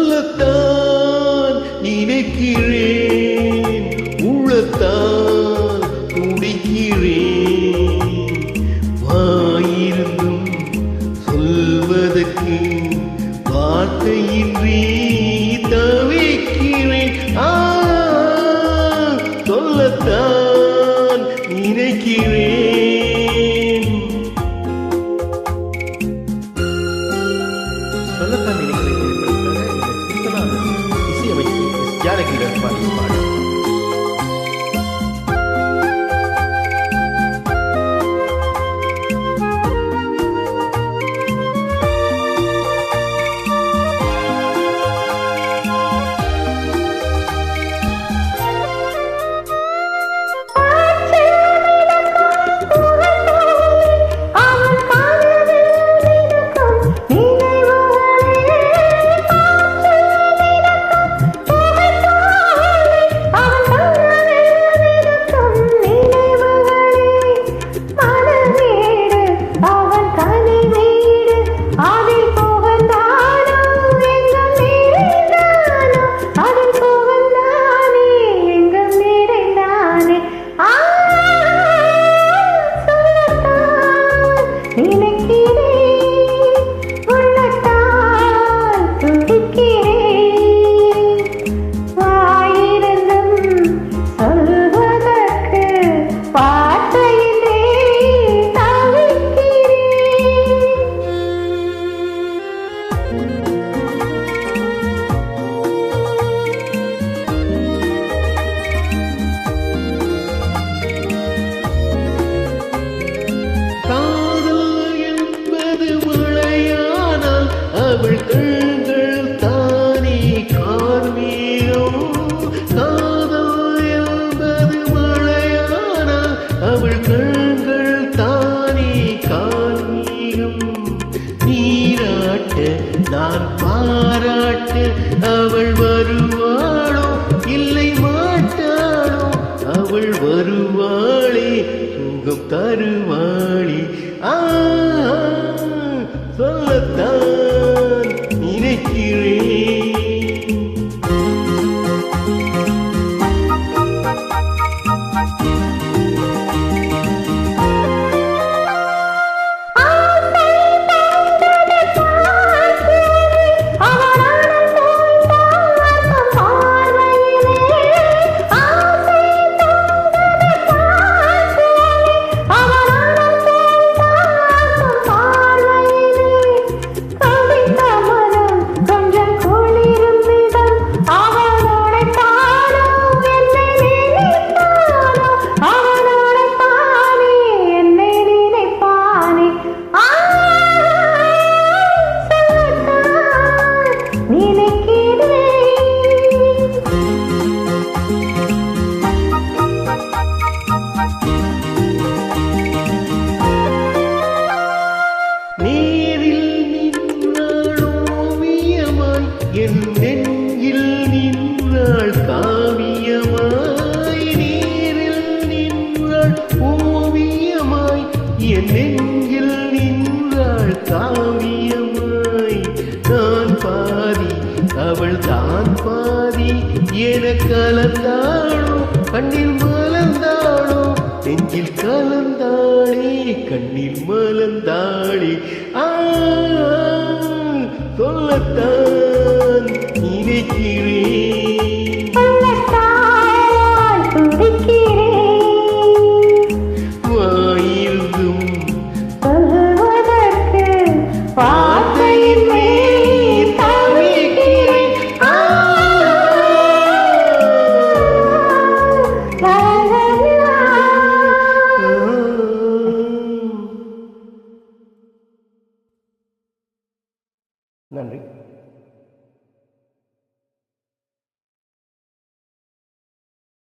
சொல்லத்தான் நினைக்கிறேன். உள்ளத்தான் பாராட்டு. நான் பாராட்டு. அவள் வருவாளோ? இல்லை மாட்டாளோ? அவள் வருவாளே சுகம் தருவாளி. ஆ சொல்லத்தான். என கலந்தாளோ கண்ணில் மலந்தாளோ நெஞ்சில் கலந்தாளே கண்ணில் மலந்தாளே ஆ சொல்லத்தான் நினைக்கிறேன் நன்றி.